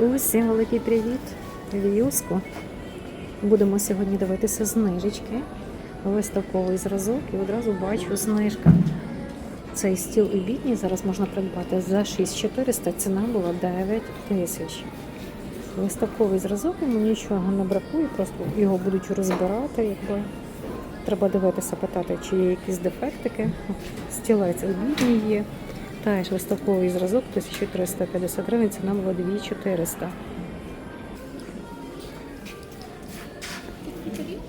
Усім великий привіт! В'юзку. Будемо сьогодні дивитися знижечки. Виставковий зразок і одразу бачу знижка. Цей стіл обідній зараз можна придбати за 6400, ціна була 9 тисяч. Виставковий зразок, йому нічого не бракує, просто його будуть розбирати. Якби. Треба дивитися, питати, чи є якісь дефектики. Стілець обідній є. Теж виставковий зразок 1350 гривень, ціна була 2400.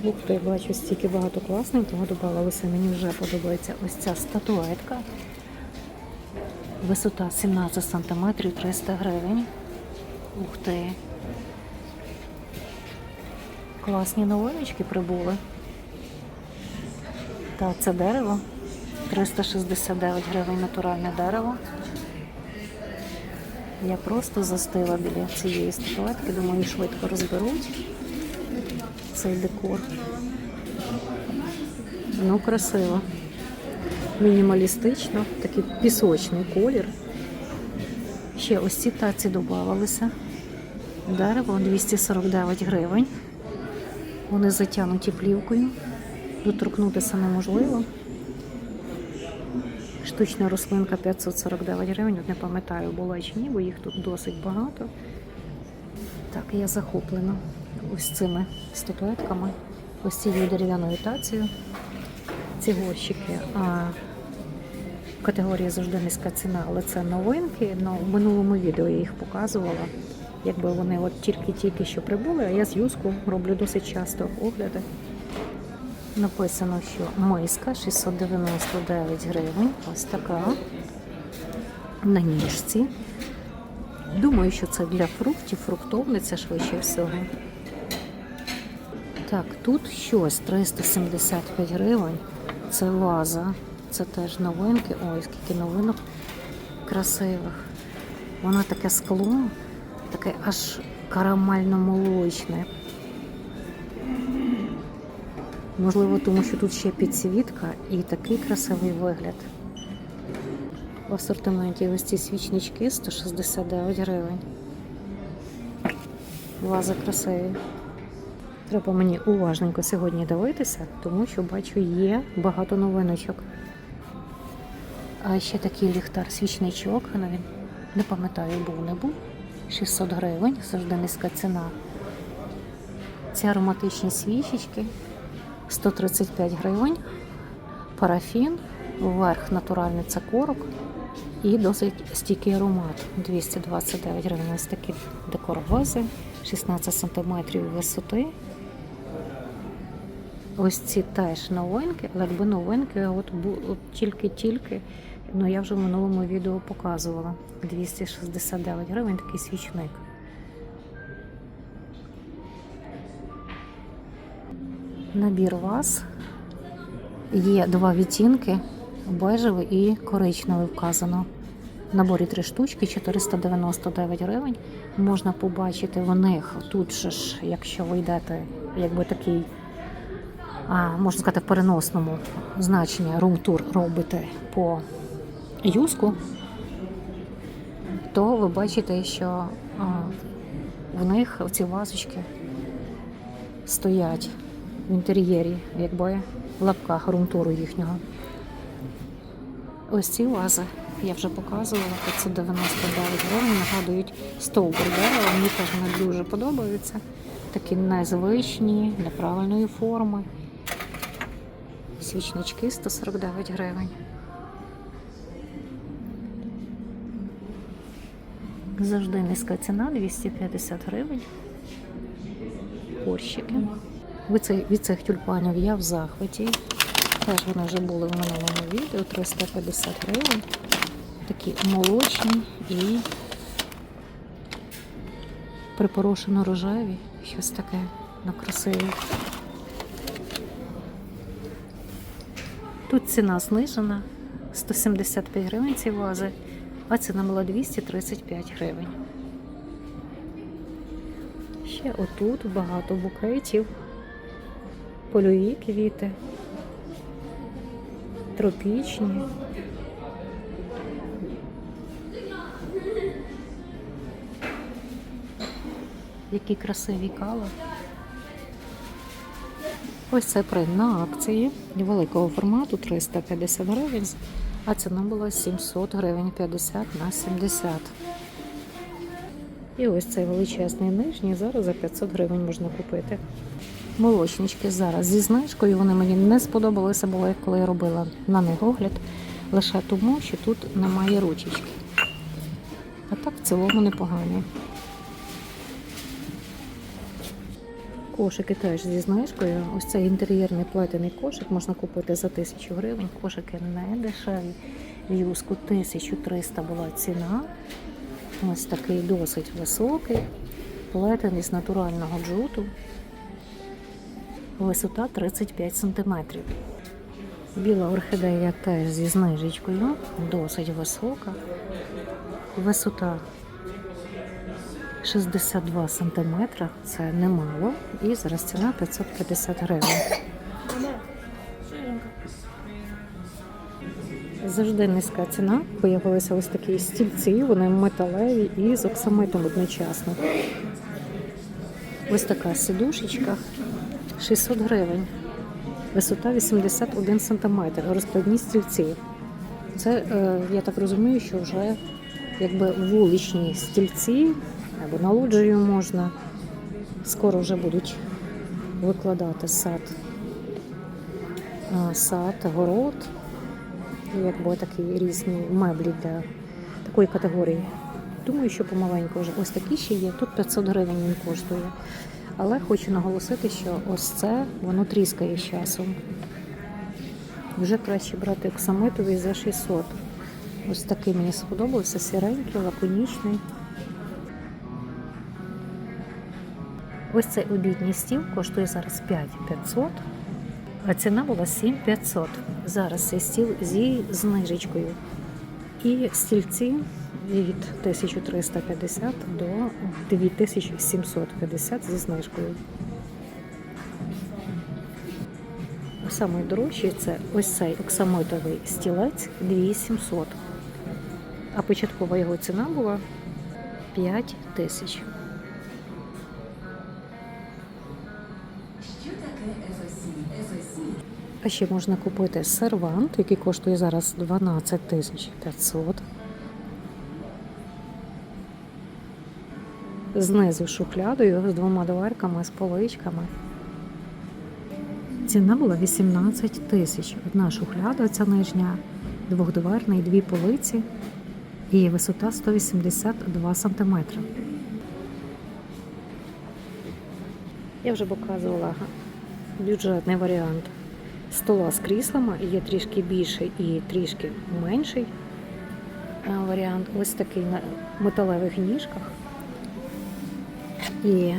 Ух ти, бачу, стільки багато класних, класненького додавалося. Мені вже подобається ось ця статуетка. Висота 17 см 300 гривень. Ух ти. Класні новиночки прибули. Та це дерево. 369 гривень натуральне дерево. Я просто застила біля цієї статуетки, думаю, швидко розберуть цей декор. Ну, красиво. Мінімалістично, такий пісочний колір. Ще ось ці таці додавалися. Дерево 249 гривень. Вони затягнуті плівкою. Доторкнутися неможливо. Штучна рослинка 549 гривень. От не пам'ятаю, була чи ні, бо їх тут досить багато. Так, я захоплена ось цими статуетками, ось цією дерев'яною тацією. Ці горщики. А, категорія завжди низька ціна, але це новинки. Ну, в минулому відео я їх показувала. Якби вони от тільки-тільки що прибули, а я з юску роблю досить часто огляди. Написано, що миска 699 гривень. Ось така. На ніжці. Думаю, що це для фруктів, фруктовниця швидше всього. Так, тут щось 375 гривень. Це ваза. Це теж новинки. Ой, скільки новинок красивих. Воно таке скло, таке аж карамельно-молочне. Можливо, тому що тут ще підсвітка і такий красивий вигляд. В асортименті ось ці свічнички 169 гривень. Вази красиві. Треба мені уважненько сьогодні дивитися, тому що бачу, є багато новиночок. А ще такий ліхтар свічничок, ну він не пам'ятаю, був не був. 600 гривень, завжди низька ціна. Ці ароматичні свічечки 135 гривень, парафін, вверх натуральний це корок і досить стійкий аромат 229 гривень. Ось такі декор вази, 16 см висоти. Ось ці теж новинки, але якби новинки, от тільки-тільки, ну я вже в минулому відео показувала. 269 гривень такий свічник. Набір ваз. Є два відтінки, бежевий і коричневий вказано. В наборі три штучки, 499 гривень. Можна побачити в них тут же ж, якщо ви йдете, якби такий, а, можна сказати, в переносному значенні рум-тур робите по юску, то ви бачите, що в них ці вазочки стоять в інтер'єрі, якби в лапках румтуру їхнього. Ось ці вази я вже показувала, 599 гривень, нагадують стовбур дерева. Мені теж вони дуже подобаються. Такі незвичні, неправильної форми. Свічнички 149 гривень. Завжди низька ціна 250 гривень. Горщики. Від цих, від цих тюльпанів я в захваті. Теж вони вже були в минулому відео 350 гривень. Такі молочні і припорошено рожеві. Щось таке на красиві. Тут ціна знижена 175 гривень ці вази, а ціна була 235 гривень. Ще отут багато букетів, польові квіти, тропічні. Які красиві кави. Ось це принт на акції великого формату 350 гривень, а ціна була 700 гривень 50 на 70. І ось цей величезний нижній зараз за 500 гривень можна купити. Молочнички зараз зі знижкою. Вони мені не сподобалися, було, коли я робила на них огляд, лише тому, що тут немає ручечки. А так в цілому непогані. Кошики теж зі знижкою. Ось цей інтер'єрний плетений кошик можна купити за 1000 гривень. Кошики не дешеві. В юску 1300 була ціна. Ось такий досить високий, плетений з натурального джуту. Висота 35 см. Біла орхідея теж зі знижечкою, досить висока. Висота 62 см, це немало. І зараз ціна 550 гривень. Завжди низька ціна. Появилися ось такі стільці, вони металеві і з оксамитом одночасно. Ось така сидушечка 600 гривень. Висота 81 см. Розкладні стільці. Це, е, я так розумію, що вже якби вуличні стільці або на лоджію можна. Скоро вже будуть викладати сад. Сад, город. Якби такі різні меблі для такої категорії. Думаю, що помаленьку вже ось такі ще є. Тут 500 гривень він коштує. Але хочу наголосити, що ось це воно тріскає з часом. Вже краще брати оксамитовий за 600. Ось такий мені сподобався, сіренький, лаконічний. Ось цей обідній стіл коштує зараз 5500, а ціна була 7500. Зараз цей стіл зі знижечкою. І стільці від 1350 до 2750 зі знижкою. Самий дорожчий це ось цей оксамитовий стілець 2700. А початкова його ціна була 5 тисяч. А ще можна купити сервант, який коштує зараз 12 тисяч 500. Знизу шухлядою з двома дверками, з поличками. Ціна була 18 тисяч. Одна шухляда, ця нижня, двохдверний, дві полиці і висота 182 см. Я вже показувала бюджетний варіант стола з кріслами. Є трішки більший і трішки менший е, варіант. Ось такий на металевих ніжках. І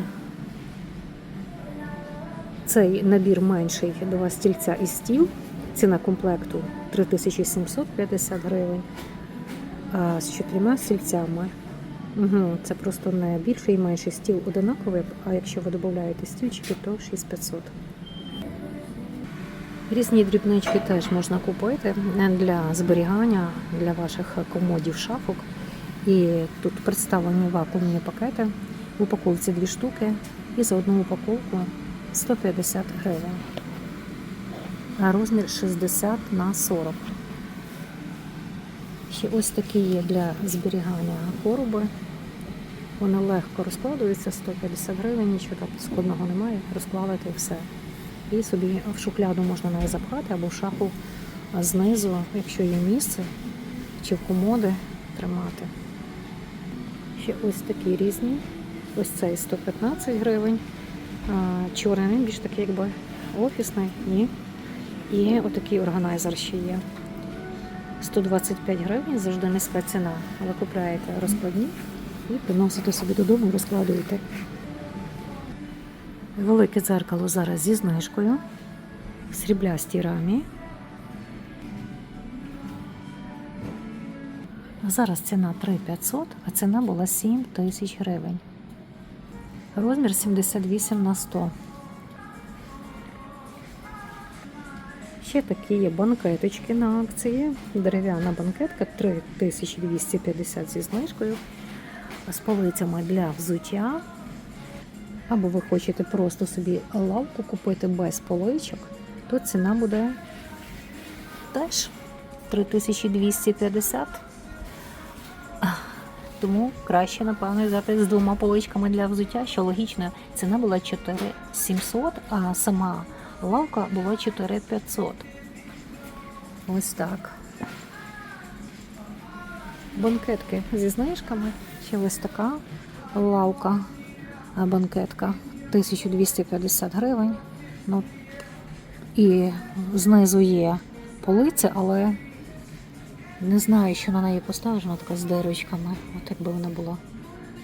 цей набір менший, два стільця і стіл. Ціна комплекту 3750 гривень. А з чотирма стільцями. Угу, це просто не більший і менший стіл одинаковий, а якщо ви додаєте стільчики, то 6500. Різні дрібнички теж можна купити для зберігання для ваших комодів шафок. І тут представлені вакуумні пакети. В упаковці дві штуки і за одну упаковку 150 гривень. А розмір 60 на 40. Ще ось такі є для зберігання короби. Вони легко розкладуються, 150 гривень, нічого так складного немає, розкладати і все. І собі в шухляду можна навіть запхати або в шафу знизу, якщо є місце, чи в комоди тримати. Ще ось такі різні. Ось цей 115 гривень. Чорний, більш такий якби офісний, ні. І отакий органайзер ще є. 125 гривень, завжди низька ціна. Але купляєте розкладні і приносите собі додому розкладуєте. Велике дзеркало зараз зі знижкою в сріблястій рамі. Зараз ціна 3500, а ціна була 7 тисяч гривень. Розмір 78 на 100. Ще такі є банкеточки на акції. Дерев'яна банкетка 3250 зі знижкою. З полицями для взуття. або ви хочете просто собі лавку купити без поличок, то ціна буде теж 3250. Тому краще, напевно, взяти з двома поличками для взуття, що логічно, ціна була 4700, а сама лавка була 4500. Ось так. Банкетки зі знижками. Ще ось така лавка, банкетка 1250 гривень. Ну, і знизу є полиця, але не знаю, що на неї поставиш, вона така з дирочками. От якби вона була.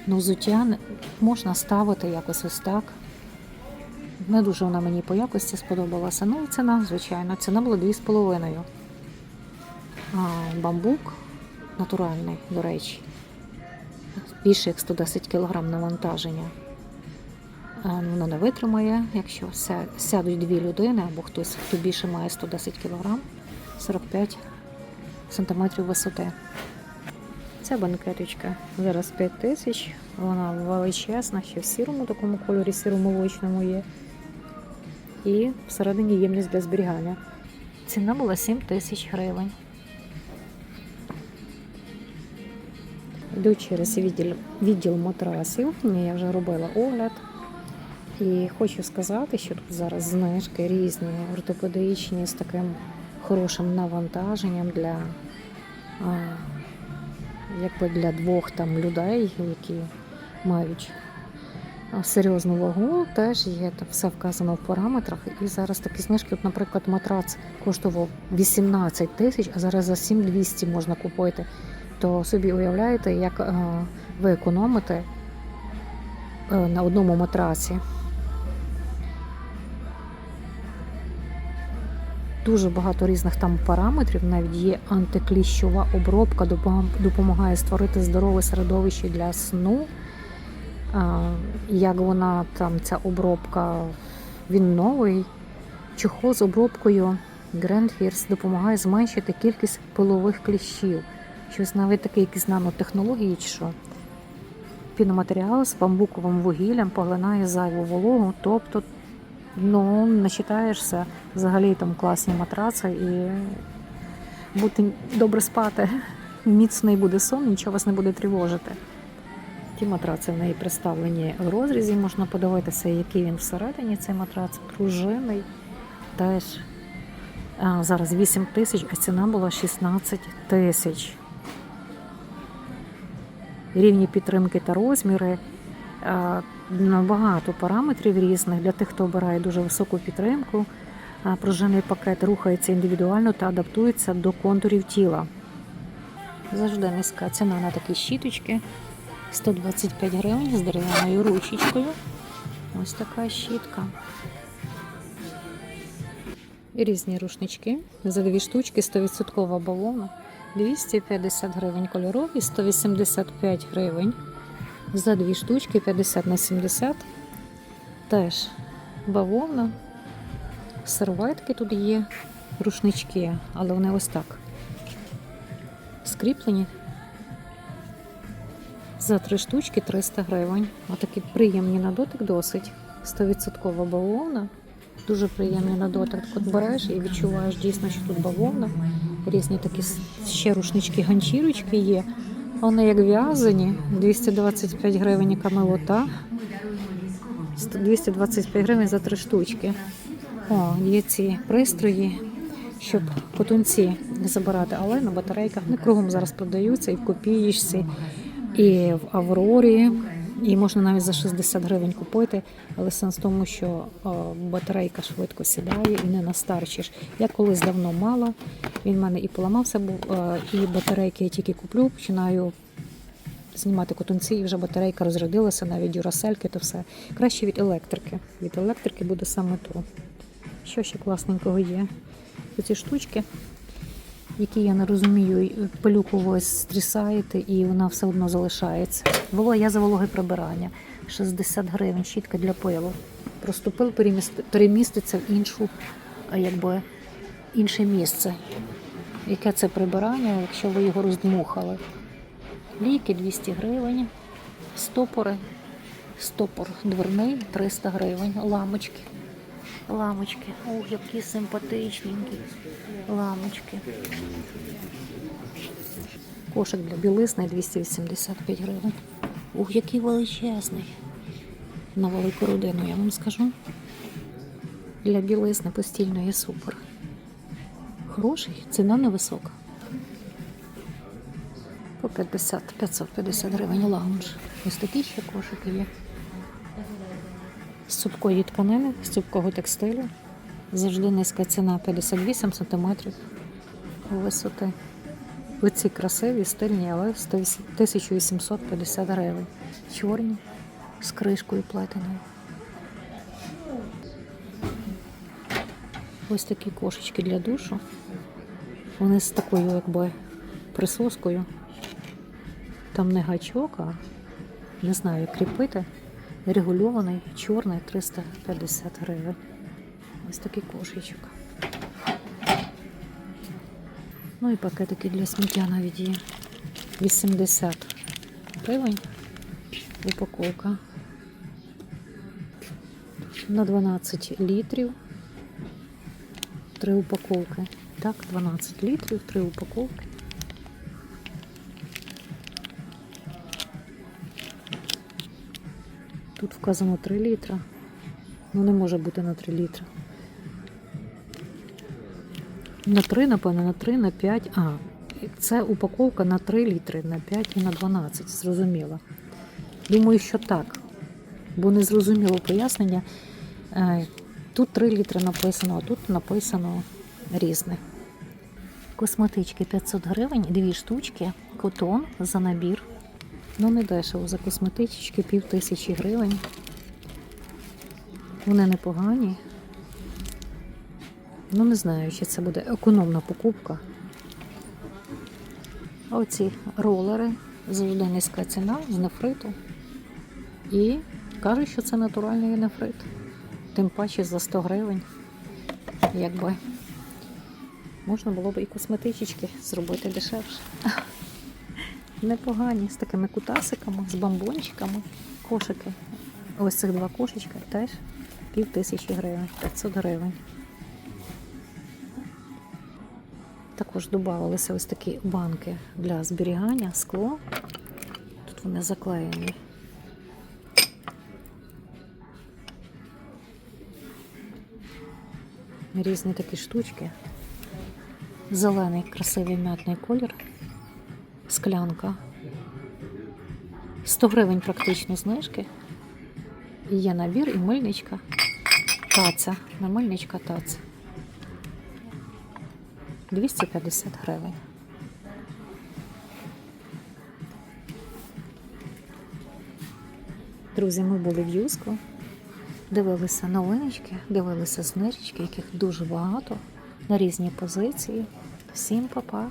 Ну, взуття можна ставити якось ось так. Не дуже вона мені по якості сподобалася. Ну і ціна, звичайно, ціна була 2,5. А, бамбук натуральний, до речі. Більше як 110 кг навантаження. Ну, Вона не витримає, якщо сядуть дві людини або хтось, хто більше має 110 кг, 45 см висоти. Ця банкеточка зараз 5 тисяч, вона величезна, ще в сірому такому кольорі, сіромолочному є. І всередині ємність для зберігання. Ціна була 7 тисяч гривень. Йду через відділ, відділ матрасів. Я вже робила огляд. І хочу сказати, що тут зараз знижки різні, ортопедичні, з таким хорошим навантаженням для, якби для двох там людей, які мають серйозну вагу, теж є все вказано в параметрах. І зараз такі знижки, от, наприклад, матрац коштував 18 тисяч, а зараз за 7200 можна купити. То собі уявляєте, як ви економите е, на одному матрасі. Дуже багато різних там параметрів, навіть є антикліщова обробка, допомагає створити здорове середовище для сну. Як вона там, ця обробка, він новий. Чохол з обробкою Grand допомагає зменшити кількість пилових кліщів. Щось навіть таке якісь нанотехнології чи що. Піноматеріал з бамбуковим вугіллям поглинає зайву вологу, тобто ну, не читаєшся. Взагалі там класні матраци і бути добре спати. Міцний буде сон, нічого вас не буде тривожити. Ті матраци в неї представлені в розрізі, можна подивитися, який він всередині, цей матрац пружинний. Теж зараз 8 тисяч, а ціна була 16 тисяч. Рівні підтримки та розміри. Багато параметрів різних для тих, хто обирає дуже високу підтримку. Пружинний пакет рухається індивідуально та адаптується до контурів тіла. Завжди низька ціна на такі щіточки. 125 гривень з дерев'яною ручечкою. Ось така щітка. І різні рушнички. За дві штучки 100% бавовна. 250 гривень кольорові, 185 гривень. За дві штучки 50 на 70. Теж бавовна. Серветки тут є, рушнички, але вони ось так. Скріплені. За три штучки 300 гривень. Отакі приємні на дотик досить. 100% бавовна. Дуже приємний на дотик. От береш і відчуваєш дійсно, що тут бавовна. Різні такі ще рушнички, ганчірочки є. Вони як в'язані. 225 гривень камелота. 225 гривень за три штучки. О, є ці пристрої, щоб потунці не забирати, але на батарейках не кругом зараз продаються і в копієчці, і в Аврорі. І можна навіть за 60 гривень купити, але сенс в тому, що батарейка швидко сідає і не настарчиш. Я колись давно мала, він в мене і поламався е, і батарейки я тільки куплю, починаю знімати котунці, і вже батарейка розрядилася, навіть дюрасельки, то все. Краще від електрики. Від електрики буде саме то. Що ще класненького є? Оці штучки, які я не розумію, пилюку ви стрісаєте і вона все одно залишається. Воло, я за вологе прибирання. 60 гривень, щітка для пилу. Просто пил переміститься в іншу, якби, інше місце. Яке це прибирання, якщо ви його роздмухали? Ліки 200 гривень, стопори Стопор дверний 300 гривень. Ламочки. Ламочки. Ох, які симпатичненькі. Ламочки. Кошик для білизни 285 гривень. Ух, який величезний. На велику родину, я вам скажу. Для білизни постільної супер. Хороший, ціна невисока. По 50, 550 гривень лаунж. Ось такі ще кошики є. Цупкої тканини, з цупкого текстилю. Завжди низька ціна 58 см висоти. Оці красиві, стильні, але 1850 гривень. Чорні з кришкою плетеною. Ось такі кошечки для душу. Вони з такою, якби, присоскою. Там не гачок, а не знаю, як кріпити. Регульований, чорний 350 гривень. Ось такий кошечок. Ну і пакетики для сміття навіть є. 80 гривень. Упаковка. На 12 літрів. Три упаковки. Так, 12 літрів, три упаковки. Тут вказано 3 літра. Ну, не може бути на 3 літра. На 3, напевно, на 3, на 5. А, це упаковка на 3 літри, на 5 і на 12, зрозуміло. Думаю, що так. Бо не зрозуміло пояснення. Е, Тут 3 літри написано, а тут написано різне. Косметички 500 гривень, дві штучки, котон за набір. Ну, не дешево за косметички, пів тисячі гривень. Вони непогані. Ну, не знаю, чи це буде економна покупка. Оці ролери завжди низька ціна з нефриту. І кажуть, що це натуральний нефрит. Тим паче за 100 гривень. Якби можна було б і косметички зробити дешевше. Непогані з такими кутасиками, з бомбончиками. Кошики. Ось цих два кошечка теж пів тисячі гривень, 500 гривень. Також додавалися ось такі банки для зберігання, скло. Тут вони заклеєні. Різні такі штучки. Зелений красивий м'ятний колір. Склянка. 100 гривень практично знижки. І є набір і мильничка. Таця. На мильничка таця. 250 гривень. Друзі, ми були в Юску, дивилися новиночки, дивилися знижечки, яких дуже багато на різні позиції. Всім па-па!